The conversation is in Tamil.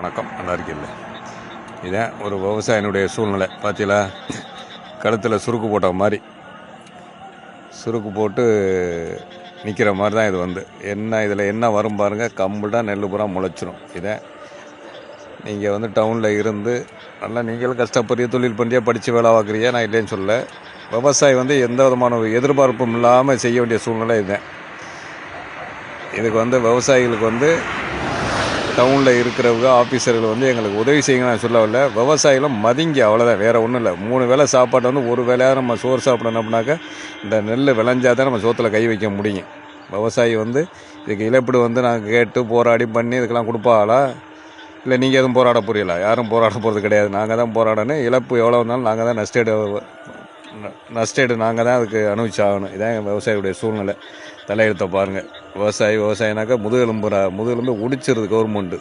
வணக்கம் நல்லா இருக்கீல்ல இதான் ஒரு விவசாயினுடைய சூழ்நிலை. பார்த்தீங்களா கழுத்தில் சுருக்கு போட்ட மாதிரி. சுருக்கு போட்டு நிற்கிற மாதிரி தான் இது வந்து. என்ன இதில் என்ன வரும் பாருங்கள் கம்புடாக நெல் பூரா முளைச்சிரும். இதை நீங்கள் வந்து டவுனில் இருந்து நல்லா நீங்களும் கஷ்டப்படுறிய தொழில் பண்ணுறியா படித்து வேலை பார்க்குறியா? நான் இல்லைன்னு சொல்ல விவசாயி வந்து எந்த விதமான எதிர்பார்ப்பும் இல்லாமல் செய்ய வேண்டிய சூழ்நிலை இதுதான் இதுக்கு வந்து விவசாயிகளுக்கு வந்து டவுனில் இருக்கிறவங்க ஆஃபீஸர்கள் வந்து எங்களுக்கு உதவி செய்யுங்க நான் சொல்லவில்லை. விவசாயிகளும் மதிங்க அவ்வளோதான் வேறு ஒன்றும் இல்லை. மூணு வேளை சாப்பாடு வந்து ஒரு வேலையாக நம்ம சோறு சாப்பிடணும் அப்படின்னாக்கா இந்த நெல் விளைஞ்சால் தான் நம்ம சோத்தில் கை வைக்க முடியும். விவசாயி வந்து இதுக்கு இழப்பீடு வந்து நாங்கள் கேட்டு போராடி பண்ணி இதுக்கெல்லாம் கொடுப்பாங்களா இல்லை நீங்கள் எதுவும் போராட புரியல யாரும் போராட போகிறது கிடையாது. நாங்கள் தான் போராடணும். இழப்பு எவ்வளோ வந்தாலும் நாங்கள் தான் நஷ்டேடு நஷ்டேடு நாங்கள் தான் அதுக்கு அனுபவிச்சாகணும். இதான் எங்கள் விவசாயியுடைய சூழ்நிலை. தலையெழுத்தை பாருங்கள் விவசாயி விவசாயினாக்கா முதுகெலும்பு முதுகெலும்பு உடிச்சிருது கவர்மெண்ட்டு